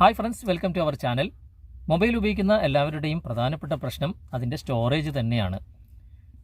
Hi friends welcome to our channel mobile ഉപയോഗിക്കുന്ന എല്ലാവരുടെയും പ്രധാനപ്പെട്ട പ്രശ്നം അതിന്റെ സ്റ്റോറേജ് തന്നെയാണ്.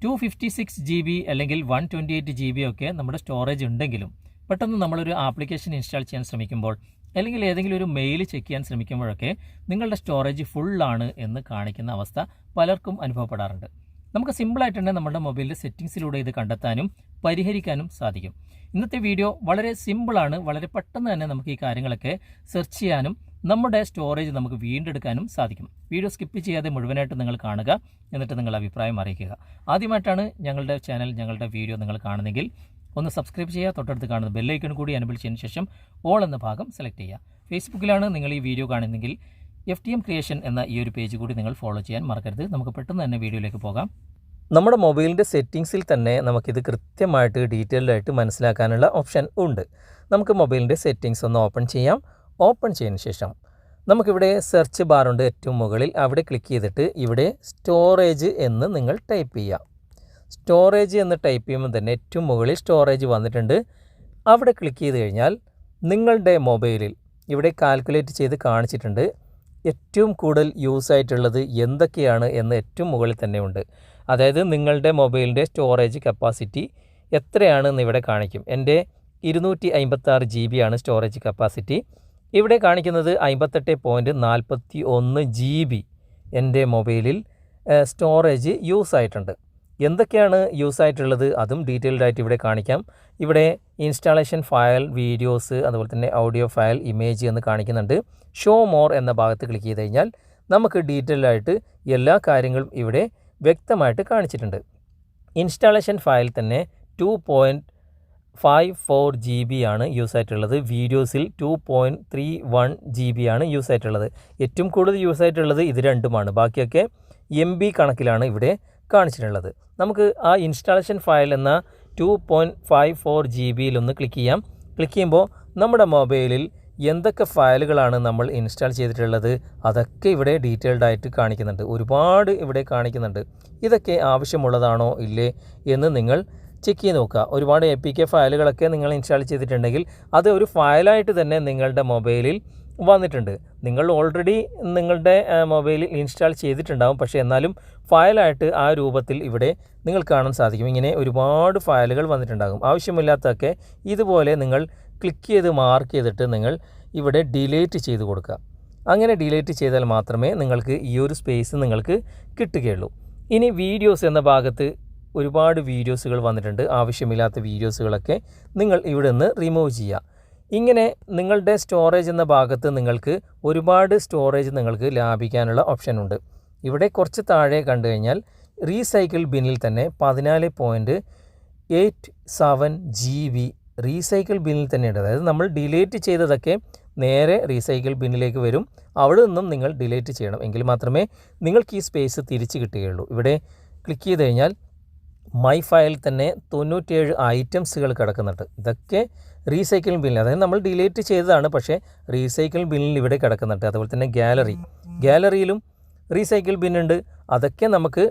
Two fifty six G B അല്ലെങ്കിൽ one twenty eight G B ഒക്കെ നമ്മുടെ സ്റ്റോറേജ് ഉണ്ടെങ്കിലും പെട്ടെന്ന് നമ്മളൊരു ആപ്ലിക്കേഷൻ ഇൻസ്റ്റാൾ ചെയ്യാൻ ശ്രമിക്കുമ്പോൾ അല്ലെങ്കിൽ ഏതെങ്കിലും ഒരു മെയിൽ ചെക്ക് ചെയ്യാൻ ശ്രമിക്കുമ്പോഴൊക്കെ നിങ്ങളുടെ സ്റ്റോറേജ് ഫുള്ളാണ് എന്ന് കാണിക്കുന്ന അവസ്ഥ പലർക്കും അനുഭവപ്പെടാറുണ്ട്. നമുക്ക് സിമ്പിളായിട്ട് തന്നെ നമ്മുടെ മൊബൈലിന്റെ സെറ്റിങ്സിലൂടെ ഇത് കണ്ടെത്താനും പരിഹരിക്കാനും സാധിക്കും. ഇന്നത്തെ വീഡിയോ വളരെ സിമ്പിളാണ് വളരെ പെട്ടെന്ന് തന്നെ നമുക്ക് ഈ കാര്യങ്ങളൊക്കെ സെർച്ച് ചെയ്യാനും നമ്മുടെ സ്റ്റോറേജ് നമുക്ക് വീണ്ടെടുക്കാനും സാധിക്കും. വീഡിയോ സ്കിപ്പ് ചെയ്യാതെ മുഴുവനായിട്ട് നിങ്ങൾ കാണുക എന്നിട്ട് നിങ്ങൾ അഭിപ്രായം അറിയിക്കുക. ആദ്യമായിട്ടാണ് ഞങ്ങളുടെ ചാനൽ ഞങ്ങളുടെ വീഡിയോ നിങ്ങൾ കാണുന്നെങ്കിൽ ഒന്ന് സബ്സ്ക്രൈബ് ചെയ്യുക തൊട്ടടുത്ത് കാണുന്ന ബെല്ലൈക്കൺ കൂടി അനബിൾ ചെയ്തതിന് ശേഷം ഓൾ എന്ന ഭാഗം സെലക്ട് ചെയ്യുക. ഫേസ്ബുക്കിലാണ് നിങ്ങൾ ഈ വീഡിയോ കാണുന്നെങ്കിൽ എഫ് ടി എം ക്രിയേഷൻ എന്ന ഈ ഒരു പേജ് കൂടി നിങ്ങൾ ഫോളോ ചെയ്യാൻ മറക്കരുത്. നമുക്ക് പെട്ടെന്ന് തന്നെ വീഡിയോയിലേക്ക് പോകാം. നമ്മുടെ മൊബൈലിന്റെ സെറ്റിങ്സിൽ തന്നെ നമുക്കിത് കൃത്യമായിട്ട് ഡീറ്റെയിൽഡ് ആയിട്ട് മനസ്സിലാക്കാനുള്ള ഓപ്ഷൻ ഉണ്ട്. നമുക്ക് മൊബൈലിന്റെ സെറ്റിങ്സ് ഒന്ന് ഓപ്പൺ ചെയ്യാം. ഓപ്പൺ ചെയ്തതിന് ശേഷം നമുക്കിവിടെ സെർച്ച് ബാറുണ്ട് ഏറ്റവും മുകളിൽ. അവിടെ ക്ലിക്ക് ചെയ്തിട്ട് ഇവിടെ സ്റ്റോറേജ് എന്ന് നിങ്ങൾ ടൈപ്പ് ചെയ്യുക സ്റ്റോറേജ് എന്ന് ടൈപ്പ് ചെയ്യുമ്പോൾ തന്നെ ഏറ്റവും മുകളിൽ സ്റ്റോറേജ് വന്നിട്ടുണ്ട്. അവിടെ ക്ലിക്ക് ചെയ്ത് കഴിഞ്ഞാൽ നിങ്ങളുടെ മൊബൈലിൽ ഇവിടെ കാൽക്കുലേറ്റ് ചെയ്ത് കാണിച്ചിട്ടുണ്ട് ഏറ്റവും കൂടുതൽ യൂസ് ആയിട്ടുള്ളത് എന്തൊക്കെയാണ് എന്ന് ഏറ്റവും മുകളിൽ തന്നെ ഉണ്ട്. അതായത് നിങ്ങളുടെ മൊബൈലിന്റെ സ്റ്റോറേജ് കപ്പാസിറ്റി എത്രയാണെന്ന് ഇവിടെ കാണിക്കും. എന്റെ ഇരുന്നൂറ്റി അമ്പത്താറ് ജി ബി ആണ് സ്റ്റോറേജ് കപ്പാസിറ്റി. ഇവിടെ കാണിക്കുന്നത് അമ്പത്തെട്ട് പോയിന്റ് നാൽപ്പത്തി ഒന്ന് ജി ബി എന്റെ മൊബൈലിൽ സ്റ്റോറേജ് യൂസ് ആയിട്ടുണ്ട്. എന്തൊക്കെയാണ് യൂസ് ആയിട്ടുള്ളത്? അതും ഡീറ്റെയിൽഡ് ആയിട്ട് ഇവിടെ കാണിക്കാം. ഇവിടെ ഇൻസ്റ്റാളേഷൻ ഫയൽ വീഡിയോസ് അതുപോലെ തന്നെ ഓഡിയോ ഫയൽ ഇമേജ് എന്ന് കാണിക്കുന്നുണ്ട്. ഷോ മോർ എന്ന ഭാഗത്ത് ക്ലിക്ക് ചെയ്ത് കഴിഞ്ഞാൽ നമുക്ക് ഡീറ്റെയിൽഡായിട്ട് എല്ലാ കാര്യങ്ങളും ഇവിടെ വ്യക്തമായിട്ട് കാണിച്ചിട്ടുണ്ട്. ഇൻസ്റ്റാളേഷൻ ഫയൽ തന്നെ two point five four G B ആണ് യൂസ് ആയിട്ടുള്ളത്. വീഡിയോസിൽ two point three one G B ആണ് യൂസ് ആയിട്ടുള്ളത്. ഏറ്റവും കൂടുതൽ യൂസ് ആയിട്ടുള്ളത് ഇത് രണ്ടുമാണ്. ബാക്കിയൊക്കെ എം ബി കണക്കിലാണ് ഇവിടെ കാണിച്ചിട്ടുള്ളത്. നമുക്ക് ആ ഇൻസ്റ്റാളേഷൻ ഫയൽ എന്ന two point five four G ബിയിലൊന്ന് click ചെയ്യാം. ക്ലിക്ക് ചെയ്യുമ്പോൾ നമ്മുടെ മൊബൈലിൽ എന്തൊക്കെ ഫയലുകളാണ് നമ്മൾ ഇൻസ്റ്റാൾ ചെയ്തിട്ടുള്ളത് അതൊക്കെ ഇവിടെ ഡീറ്റെയിൽഡ് ആയിട്ട് കാണിക്കുന്നുണ്ട്. ഒരുപാട് ഇവിടെ കാണിക്കുന്നുണ്ട്. ഇതൊക്കെ ആവശ്യമുള്ളതാണോ ഇല്ലേ എന്ന് നിങ്ങൾ ചെക്ക് ചെയ്ത് നോക്കുക. ഒരുപാട് എ പി കെ ഫയലുകളൊക്കെ നിങ്ങൾ ഇൻസ്റ്റാൾ ചെയ്തിട്ടുണ്ടെങ്കിൽ അത് ഒരു ഫയലായിട്ട് തന്നെ നിങ്ങളുടെ മൊബൈലിൽ വന്നിട്ടുണ്ട്. നിങ്ങൾ ഓൾറെഡി നിങ്ങളുടെ മൊബൈലിൽ ഇൻസ്റ്റാൾ ചെയ്തിട്ടുണ്ടാവും. പക്ഷേ എന്നാലും ഫയലായിട്ട് ആ രൂപത്തിൽ ഇവിടെ നിങ്ങൾ കാണാൻ സാധിക്കും. ഇങ്ങനെ ഒരുപാട് ഫയലുകൾ വന്നിട്ടുണ്ടാകും. ആവശ്യമില്ലാത്തതൊക്കെ ഇതുപോലെ നിങ്ങൾ ക്ലിക്ക് ചെയ്ത് മാർക്ക് ചെയ്തിട്ട് നിങ്ങൾ ഇവിടെ ഡിലേറ്റ് ചെയ്ത് കൊടുക്കുക. അങ്ങനെ ഡിലേറ്റ് ചെയ്താൽ മാത്രമേ നിങ്ങൾക്ക് ഈ ഒരു സ്പേസ് നിങ്ങൾക്ക് കിട്ടുകയുള്ളൂ. ഇനി വീഡിയോസ് എന്ന ഭാഗത്ത് ഒരുപാട് വീഡിയോസുകൾ വന്നിട്ടുണ്ട്. ആവശ്യമില്ലാത്ത വീഡിയോസുകളൊക്കെ നിങ്ങൾ ഇവിടെ നിന്ന് റിമൂവ് ചെയ്യുക. ഇങ്ങനെ നിങ്ങളുടെ സ്റ്റോറേജ് എന്ന ഭാഗത്ത് നിങ്ങൾക്ക് ഒരുപാട് സ്റ്റോറേജ് നിങ്ങൾക്ക് ലാഭിക്കാനുള്ള ഓപ്ഷൻ ഉണ്ട്. ഇവിടെ കുറച്ച് താഴെ കണ്ടു കഴിഞ്ഞാൽ റീസൈക്കിൾ ബിന്നിൽ തന്നെ പതിനാല് point eight seven G B recycle ബിന്നിൽ തന്നെയുണ്ട് അതായത് നമ്മൾ ഡിലീറ്റ് ചെയ്തതൊക്കെ നേരെ റീസൈക്കിൾ ബിന്നിലേക്ക് വരും. അവിടെ നിന്നും നിങ്ങൾ ഡിലീറ്റ് ചെയ്യണം. എങ്കിൽ മാത്രമേ നിങ്ങൾക്ക് ഈ സ്പേസ് തിരിച്ച് കിട്ടുകയുള്ളൂ. ഇവിടെ ക്ലിക്ക് ചെയ്ത് കഴിഞ്ഞാൽ മൈ ഫയൽ തന്നെ തൊണ്ണൂറ്റേഴ് ഐറ്റംസുകൾ കിടക്കുന്നുണ്ട്. ഇതൊക്കെ റീസൈക്കിൾ ബിന്നിൽ അതായത് നമ്മൾ ഡിലീറ്റ് ചെയ്തതാണ് പക്ഷേ റീസൈക്കിൾ ബിന്നിൽ ഇവിടെ കിടക്കുന്നുണ്ട്. അതുപോലെ തന്നെ ഗാലറി ഗാലറിയിലും റീസൈക്കിൾ ബിന്നുണ്ട് അതൊക്കെ നമുക്ക്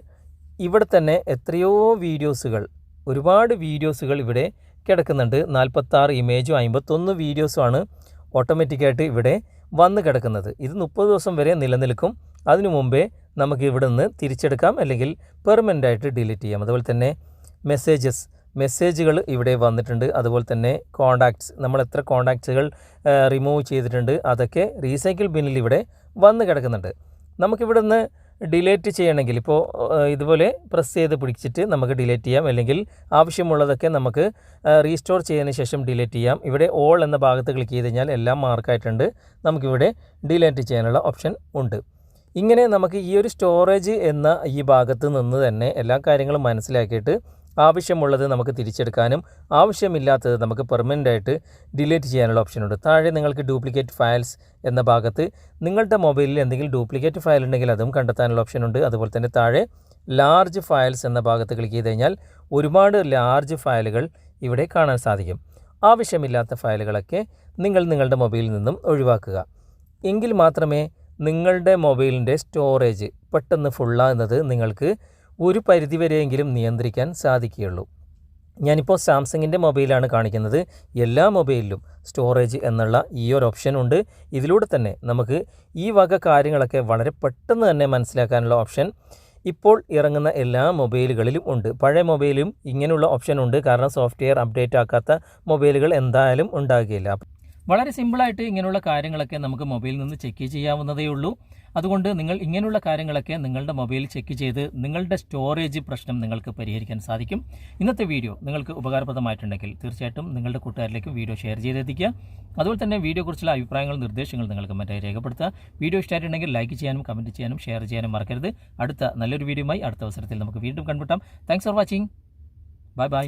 ഇവിടെ തന്നെ എത്രയോ വീഡിയോസുകൾ ഒരുപാട് വീഡിയോസുകൾ ഇവിടെ കിടക്കുന്നുണ്ട്. നാൽപ്പത്താറ് ഇമേജും അമ്പത്തൊന്ന് വീഡിയോസുമാണ് ഓട്ടോമാറ്റിക്കായിട്ട് ഇവിടെ വന്ന് കിടക്കുന്നത്. ഇത് മുപ്പത് ദിവസം വരെ നിലനിൽക്കും. അതിനു മുമ്പേ നമുക്ക് ഇവിടെ നിന്ന് തിരിച്ചെടുക്കാം. അല്ലെങ്കിൽ പെർമനന്റ് ആയിട്ട് ഡിലീറ്റ് ചെയ്യാം. അതുപോലെ തന്നെ മെസ്സേജസ് മെസ്സേജുകൾ ഇവിടെ വന്നിട്ടുണ്ട്. അതുപോലെ തന്നെ കോണ്ടാക്ട്സ് നമ്മൾ എത്ര കോണ്ടാക്ട്സുകൾ റിമൂവ് ചെയ്തിട്ടുണ്ട്. അതൊക്കെ റീസൈക്കിൾ ബിന്നിൽ ഇവിടെ വന്ന് കിടക്കുന്നുണ്ട്. നമുക്കിവിടെ നിന്ന് ഡിലേറ്റ് ചെയ്യണമെങ്കിൽ ഇപ്പോൾ ഇതുപോലെ പ്രസ് ചെയ്ത് പിടിച്ചിട്ട് നമുക്ക് ഡിലേറ്റ് ചെയ്യാം. അല്ലെങ്കിൽ ആവശ്യമുള്ളതൊക്കെ നമുക്ക് റീസ്റ്റോർ ചെയ്തതിന് ശേഷം ഡിലേറ്റ് ചെയ്യാം. ഇവിടെ ഓൾ എന്ന ഭാഗത്ത് ക്ലിക്ക് ചെയ്ത് കഴിഞ്ഞാൽ എല്ലാം മാർക്കായിട്ടുണ്ട്. നമുക്കിവിടെ ഡിലേറ്റ് ചെയ്യാനുള്ള ഓപ്ഷൻ ഉണ്ട്. ഇങ്ങനെ നമുക്ക് ഈ ഒരു സ്റ്റോറേജ് എന്ന ഈ ഭാഗത്ത് നിന്ന് തന്നെ എല്ലാ കാര്യങ്ങളും മനസ്സിലാക്കിയിട്ട് ആവശ്യമുള്ളത് നമുക്ക് തിരിച്ചെടുക്കാനും ആവശ്യമില്ലാത്തത് നമുക്ക് പെർമനന്റ് ആയിട്ട് ഡിലീറ്റ് ചെയ്യാനുള്ള ഓപ്ഷനുണ്ട് താഴെ നിങ്ങൾക്ക് ഡ്യൂപ്ലിക്കേറ്റ് ഫയൽസ് എന്ന ഭാഗത്ത് നിങ്ങളുടെ മൊബൈലിൽ എന്തെങ്കിലും ഡ്യൂപ്ലിക്കേറ്റ് ഫയൽ ഉണ്ടെങ്കിൽ അതും കണ്ടെത്താനുള്ള ഓപ്ഷനുണ്ട് അതുപോലെ തന്നെ താഴെ ലാർജ് ഫയൽസ് എന്ന ഭാഗത്ത് ക്ലിക്ക് ചെയ്ത് കഴിഞ്ഞാൽ ഒരുപാട് ലാർജ് ഫയലുകൾ ഇവിടെ കാണാൻ സാധിക്കും. ആവശ്യമില്ലാത്ത ഫയലുകളൊക്കെ നിങ്ങൾ നിങ്ങളുടെ മൊബൈലിൽ നിന്നും ഒഴിവാക്കുക. എങ്കിൽ മാത്രമേ നിങ്ങളുടെ മൊബൈലിന്റെ സ്റ്റോറേജ് പെട്ടെന്ന് ഫുള്ളാകുന്നത് നിങ്ങൾക്ക് ഒരു പരിധിവരെയെങ്കിലും നിയന്ത്രിക്കാൻ സാധിക്കുകയുള്ളൂ. ഞാനിപ്പോൾ സാംസങ്ങിന്റെ മൊബൈലാണ് കാണിക്കുന്നത്. എല്ലാ മൊബൈലിലും സ്റ്റോറേജ് എന്നുള്ള ഈ ഒരു ഓപ്ഷൻ ഉണ്ട്. ഇതിലൂടെ തന്നെ നമുക്ക് ഈ വക കാര്യങ്ങളൊക്കെ വളരെ പെട്ടെന്ന് തന്നെ മനസ്സിലാക്കാനുള്ള ഓപ്ഷൻ. ഇപ്പോൾ ഇറങ്ങുന്ന എല്ലാ മൊബൈലുകളിലും ഉണ്ട്. പഴയ മൊബൈലും ഇങ്ങനെയുള്ള ഓപ്ഷൻ ഉണ്ട്. കാരണം സോഫ്റ്റ്വെയർ അപ്ഡേറ്റ് ആക്കാത്ത മൊബൈലുകൾ എന്തായാലും ഉണ്ടാകുകയില്ല വളരെ സിമ്പിളായിട്ട് ഇങ്ങനെയുള്ള കാര്യങ്ങളൊക്കെ നമുക്ക് മൊബൈലിൽ നിന്ന് ചെക്ക് ചെയ്യാവുന്നതേ ഉള്ളൂ അതുകൊണ്ട് നിങ്ങൾ ഇങ്ങനെയുള്ള കാര്യങ്ങളൊക്കെ നിങ്ങളുടെ മൊബൈൽ ചെക്ക് ചെയ്ത് നിങ്ങളുടെ സ്റ്റോറേജ് പ്രശ്നം നിങ്ങൾക്ക് പരിഹരിക്കാൻ സാധിക്കും. ഇന്നത്തെ വീഡിയോ നിങ്ങൾക്ക് ഉപകാരപ്രദമായിട്ടുണ്ടെങ്കിൽ തീർച്ചയായിട്ടും നിങ്ങളുടെ കൂട്ടുകാരിലേക്കും വീഡിയോ ഷെയർ ചെയ്തെത്തിക്കുക. അതുപോലെ തന്നെ വീഡിയോയെക്കുറിച്ചുള്ള അഭിപ്രായങ്ങളും നിർദ്ദേശങ്ങളും നിങ്ങൾക്ക് മറ്റേ രേഖപ്പെടുത്തുക. വീഡിയോ ഇഷ്ടമായിട്ടുണ്ടെങ്കിൽ ലൈക്ക് ചെയ്യാനും കമന്റ് ചെയ്യാനും ഷെയർ ചെയ്യാനും മറക്കരുത്. അടുത്ത നല്ലൊരു വീഡിയോയുമായി അടുത്ത അവസരത്തിൽ നമുക്ക് വീണ്ടും കണ്ടുമുട്ടാം. Thanks for watching bye bye